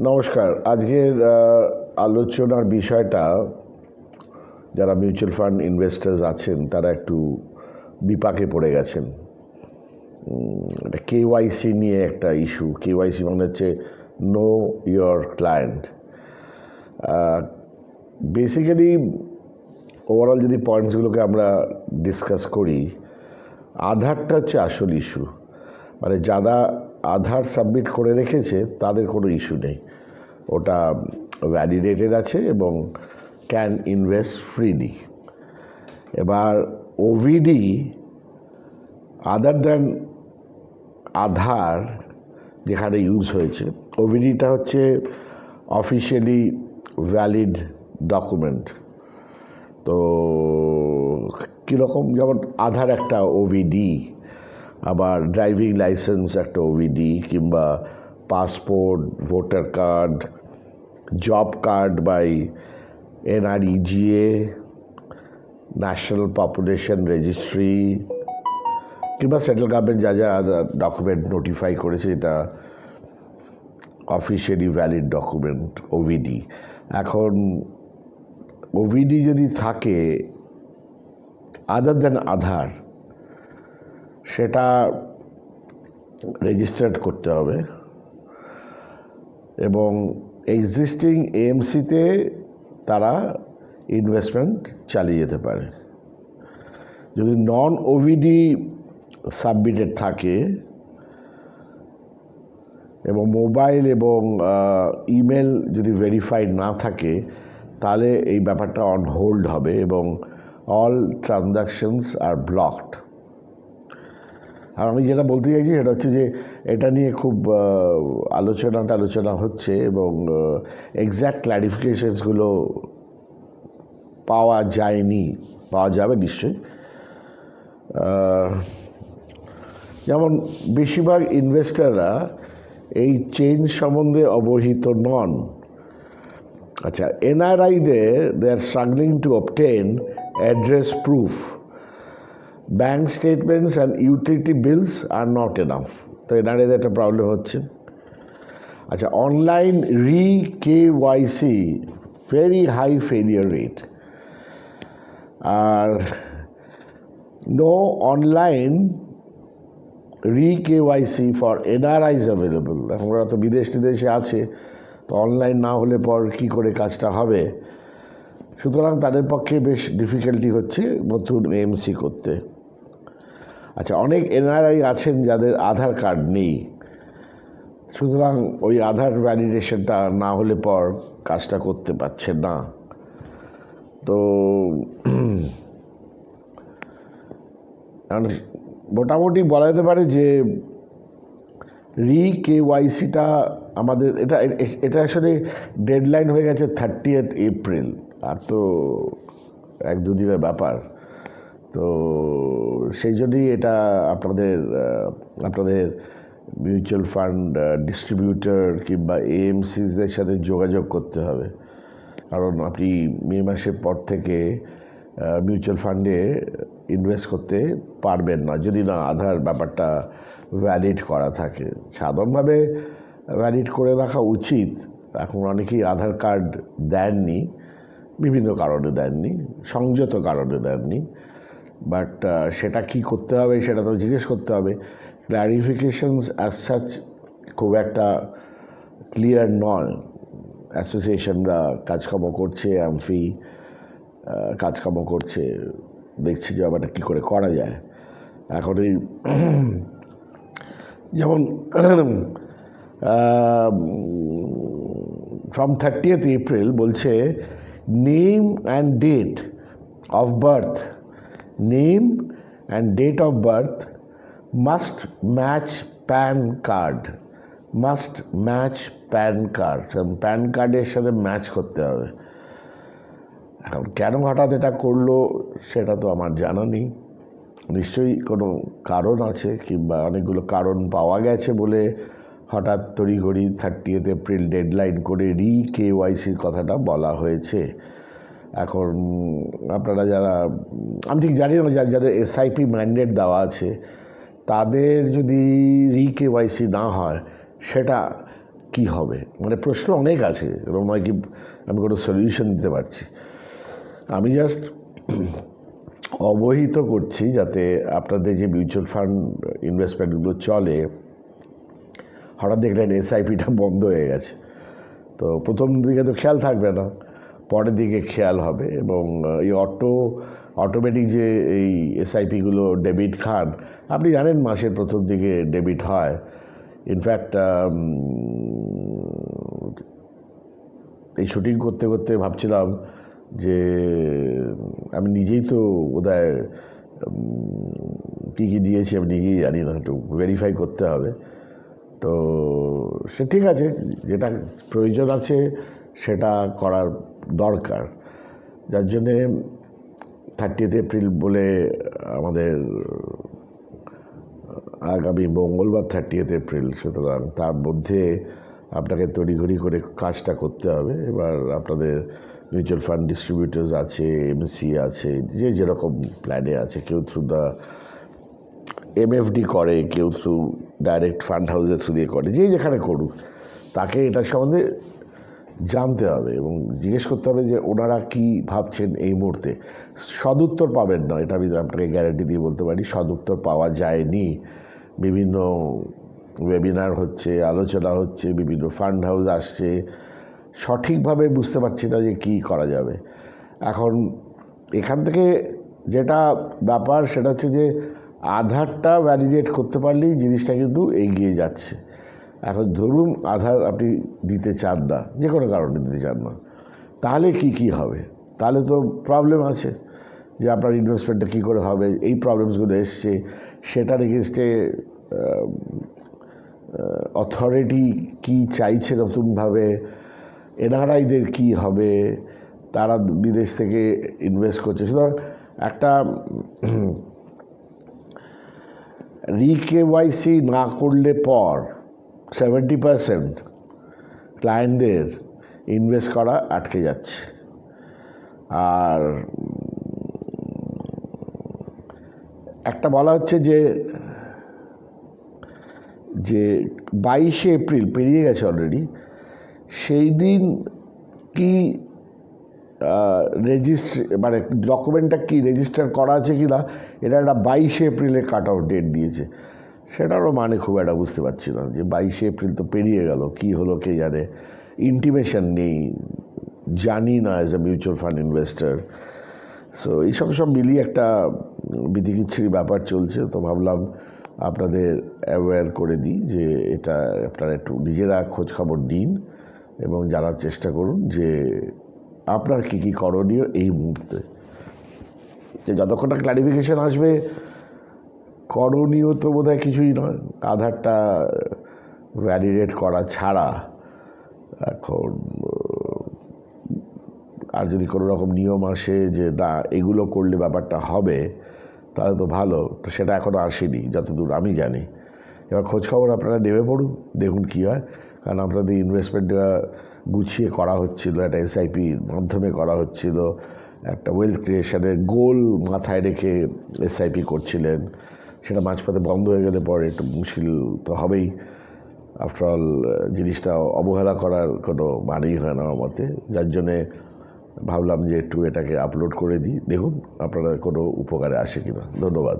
নমস্কার। আজকের আলোচনার বিষয়টা, যারা মিউচুয়াল ফান্ড ইনভেস্টার্স আছেন, তারা একটু বিপাকে পড়ে গেছেন। এটা কেওয়াইসি নিয়ে একটা ইস্যু। কেওয়াইসি মানে হচ্ছে know your client. Basically, overall যদি পয়েন্টসগুলোকে আমরা ডিসকাস করি, আধারটা হচ্ছে আসল ইস্যু। মানে যারা আধার সাবমিট করে রেখেছে, তাদের কোনো ইস্যু নেই। ওটা ভ্যালিডেটেড আছে এবং ক্যান ইনভেস্ট ফ্রিলি এবার ওভিডি আদার দ্যান আধার যেখানে ইউজ হয়েছে ওভিডিটা হচ্ছে অফিসিয়ালি ভ্যালিড ডকুমেন্ট তো কীরকম যেমন আধার একটা ওভিডি আবার ড্রাইভিং লাইসেন্স একটা ওভিডি কিংবা passport voter card job card by NREGA national population registry কিংবা সেন্ট্রাল গভর্নমেন্ট যা যা ডকুমেন্ট নোটিফাই করেছে এটা অফিসিয়ালি ভ্যালিড ডকুমেন্ট ওভিডি এখন ওভিডি যদি থাকে আদার দেন আধার সেটা রেজিস্টার্ড করতে হবে। এবং এক্সিস্টিং এএমসিতে তারা ইনভেস্টমেন্ট চালিয়ে যেতে পারে। যদি নন ওভিডি সাবমিটেড থাকে এবং মোবাইল এবং ইমেল যদি ভেরিফাইড না থাকে, তাহলে এই ব্যাপারটা অন হোল্ড হবে এবং অল ট্রানজাকশনস আর ব্লকড আর আমি যেটা বলতে চাইছি সেটা হচ্ছে যে এটা নিয়ে খুব আলোচনা হচ্ছে এবং এক্স্যাক্ট ক্ল্যারিফিকেশনসগুলো পাওয়া যায়নি, পাওয়া যাবে নিশ্চয়ই। যেমন বেশিরভাগ ইনভেস্টাররা এই চেঞ্জ সম্বন্ধে অবহিত নন। আচ্ছা এনআরআইদের they are struggling to obtain address proof bank statements and utility bills are not enough তো এনআরআইদের একটা প্রবলেম হচ্ছে। আচ্ছা online re K YC very high failure rate R no online re K YC for NRIs available এখন ওরা তো বিদেশ টিদেশে আছে, তো অনলাইন না হলে পর কি করে কাজটা হবে? সুতরাং তাদের পক্ষে বেশ ডিফিকাল্টি হচ্ছে নতুন এমসি করতে। আচ্ছা অনেক এনআরআই আছেন যাদের আধার কার্ড নেই। সুতরাং ওই আধার ভ্যালিডেশনটা না হলে পর কাজটা করতে পারছে না। তো মোটামুটি বলা যেতে পারে যে রি কে ওয়াইসিটা আমাদের, এটা এটা আসলে ডেডলাইন হয়ে গেছে থার্টিয়েথ এপ্রিল আর তো এক দুদিনের ব্যাপার। তো সেই জন্যই এটা আপনাদের আপনাদের মিউচুয়াল ফান্ড ডিস্ট্রিবিউটর কিংবা এএমসিদের সাথে যোগাযোগ করতে হবে। কারণ আপনি মে মাসের পর থেকে মিউচুয়াল ফান্ডে ইনভেস্ট করতে পারবেন না। যদি না আধার ব্যাপারটা ভ্যালিড করা থাকে। সাধারণভাবে ভ্যালিড করে রাখা উচিত। এখন অনেকেই আধার কার্ড দেননি, বিভিন্ন কারণে দেননি, সংযত কারণে দেননি। বাট সেটা কি করতে হবে সেটা তো জিজ্ঞেস করতে হবে। ক্ল্যারিফিকেশনস অ্যাজ সাচ খুব একটা ক্লিয়ার নয়। অ্যাসোসিয়েশনরা কাজকর্ম করছে অ্যামফি কাজকর্ম করছে, দেখছি যে ব্যাপারটা কী করে করা যায়। এখন এই যেমন ফ্রম থার্টিয়েথ এপ্রিল বলছে name and date of birth name and date of birth must match PAN card must match PAN card PAN কার্ডের সাথে ম্যাচ করতে হবে। এখন কেন হঠাৎ এটা করল সেটা তো আমার জানা নেই। নিশ্চয়ই কোনো কারণ আছে কিংবা অনেকগুলো কারণ পাওয়া গেছে বলে হঠাৎ তড়িঘড়ি থার্টিয়েথ এপ্রিল ডেডলাইন করে রি কে ওয়াইসির কথাটা বলা হয়েছে। এখন আপনারা যারা, আমি ঠিক জানি না যা- যাদের এসআইপি ম্যান্ডেট দেওয়া আছে, তাদের যদি রি কে ওয়াইসি না হয়, সেটা কি হবে? মানে প্রশ্ন অনেক আছে, এবং নয় কি আমি কোনো সলিউশন দিতে পারছি। আমি জাস্ট অবহিত করছি যাতে আপনাদের যে মিউচুয়াল ফান্ড ইনভেস্টমেন্টগুলো চলে, হঠাৎ দেখলেন এসআইপিটা বন্ধ হয়ে গেছে। তো প্রথম দিকে তো খেয়াল থাকবে না। পরের দিকে খেয়াল হবে এবং এই অটো অটোমেটিক যে এই এসআইপিগুলো ডেবিট খান আপনি জানেন মাসের প্রথম দিকে ডেবিট হয়। ইনফ্যাক্ট এই শুটিং করতে করতে ভাবছিলাম যে, আমি নিজেই তো বোধহয় কী কী দিয়েছি আমি নিজেই জানি না, একটু ভেরিফাই করতে হবে। তো সে ঠিক আছে, যেটা প্রয়োজন আছে সেটা করার দরকার। যার জন্যে থার্টিয়েথ এপ্রিল বলে আমাদের আগামী মঙ্গলবার থার্টিয়েথ এপ্রিল সুতরাং তার মধ্যে আপনাকে তড়িঘড়ি করে কাজটা করতে হবে। এবার আপনাদের মিউচুয়াল ফান্ড ডিস্ট্রিবিউটার্স আছে এমসি আছে, যে যেরকম প্ল্যানে আছে, কেউ থ্রু দ্য এমএফডি করে, কেউ থ্রু ডাইরেক্ট ফান্ড হাউসের থ্রু দিয়ে করে, যে যেখানে করুক। তাকে এটা সম্বন্ধে জানতে হবে এবং জিজ্ঞেস করতে হবে যে ওনারা কি ভাবছেন এই মুহূর্তে। সদুত্তর পাবেন না, এটা আমি আপনাকে গ্যারান্টি দিয়ে বলতে পারি। সদুত্তর পাওয়া যায়নি। বিভিন্ন ওয়েবিনার হচ্ছে, আলোচনা হচ্ছে, বিভিন্ন ফান্ড হাউস আসছে। সঠিকভাবে বুঝতে পারছি না যে কী করা যাবে। এখন এখান থেকে যেটা ব্যাপার সেটা হচ্ছে যে আধারটা ভ্যালিডেট করতে পারলেই জিনিসটা কিন্তু এগিয়ে যাচ্ছে। এখন ধরুন আধার আপনি দিতে চান না, যে কোনো কারণে দিতে চান না, তাহলে কি কি হবে? তাহলে তো প্রবলেম আছে যে আপনার ইনভেস্টমেন্টটা কী করে হবে, এই প্রবলেমসগুলো এসছে, সেটার এগেনস্টে অথরিটি কি চাইছে নতুনভাবে, এনআরআইদের কি হবে, তারা বিদেশ থেকে ইনভেস্ট করছে, সুতরাং একটা রিকেওয়াইসি না করলে পর সেভেন্টি পারসেন্ট ক্লায়েন্টদের ইনভেস্ট করা আটকে যাচ্ছে। আর একটা বলা হচ্ছে যে যে বাইশে এপ্রিল পেরিয়ে গেছে অলরেডি, সেই দিন কি রেজিস্ট্রি মানে ডকুমেন্টটা কি রেজিস্টার করা আছে কি না এটা একটা বাইশে এপ্রিলে কাট অফ ডেট দিয়েছে। সেটারও মানে খুব একটা বুঝতে পারছি না যে বাইশে এপ্রিল তো পেরিয়ে গেল, কি হলো কে জানে? ইন্টিমেশন নেই, জানি না as a mutual fund investor so এইসব সব মিলিয়ে একটা বিধিকিচ্ছিরি ব্যাপার চলছে, তো ভাবলাম আপনাদের অ্যাওয়্যার করে দিই যে এটা আপনারা একটু নিজেরা খোঁজ খবর দিন এবং জানার চেষ্টা করুন যে আপনার কী কী করণীয় এই মুহূর্তে। যতক্ষণ না ক্লারিফিকেশান আসবে করণীয় তো বোধ হয় কিছুই নয়। আধারটা ভ্যালিডেট করা ছাড়া এখন আর যদি কোনো রকম নিয়ম আসে যে না, এগুলো করলে ব্যাপারটা হবে, তাহলে তো ভালো। তো সেটা এখনও আসেনি, যতদূর আমি জানি। এবার খোঁজখবর আপনারা নেমে পড়ুন, দেখুন কী হয়। কারণ আপনাদের ইনভেস্টমেন্টটা গুছিয়ে করা হচ্ছিল, একটা এসআইপির মাধ্যমে করা হচ্ছিল, একটা ওয়েলথ ক্রিয়েশনের গোল মাথায় রেখে এসআইপি করছিলেন। সেটা মাঝপথে বন্ধ হয়ে গেলে পরে একটু মুশকিল তো হবেই। আফটারঅল জিনিসটা অবহেলা করার কোনো মানেই হয় না আমার মতে। যার জন্যে ভাবলাম যে একটু এটাকে আপলোড করে দিই। দেখুন, আপনারা কোনো উপকারে আসে কিনা। ধন্যবাদ।